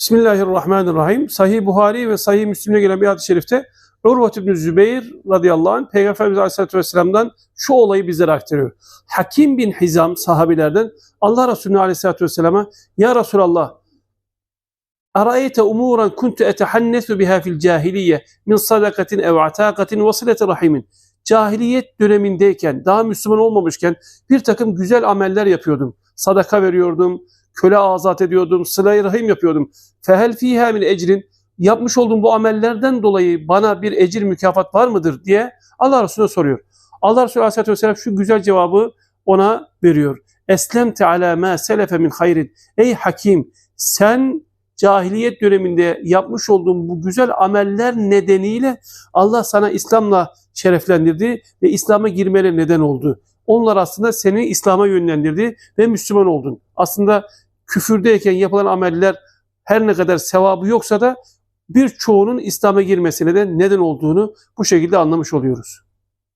Bismillahirrahmanirrahim. Sahih Buhari ve Sahih Müslim'e gelen bir hadis-i şerifte Urvat İbni Zübeyir radıyallahu anh Peygamberimiz Aleyhisselatü Vesselam'dan şu olayı bizlere aktarıyor. Hakim bin Hizam sahabilerden Allah Resulü Aleyhisselatü Vesselam'a Ya Resulallah Arayete umuran kuntu etehannesu biha fil cahiliye min sadakatin ev atakatin ve rahimin. Cahiliyet dönemindeyken, daha Müslüman olmamışken bir takım güzel ameller yapıyordum. Sadaka veriyordum, köle azat ediyordum, sıla-i rahim yapıyordum. Fehel fiha min ecrin yapmış olduğum bu amellerden dolayı bana bir ecir mükafat var mıdır diye Allah Resulüne soruyor. Allah Resulü Aleyhisselatü Vesselam şu güzel cevabı ona veriyor. Eslemte ala ma selefe min hayrin. Ey hakim sen cahiliyet döneminde yapmış olduğun bu güzel ameller nedeniyle Allah sana İslam'la şereflendirdi ve İslam'a girmene neden oldu. Onlar aslında seni İslam'a yönlendirdi ve Müslüman oldun. Aslında küfürdeyken yapılan ameller her ne kadar sevabı yoksa da birçoğunun İslam'a girmesine de neden olduğunu bu şekilde anlamış oluyoruz.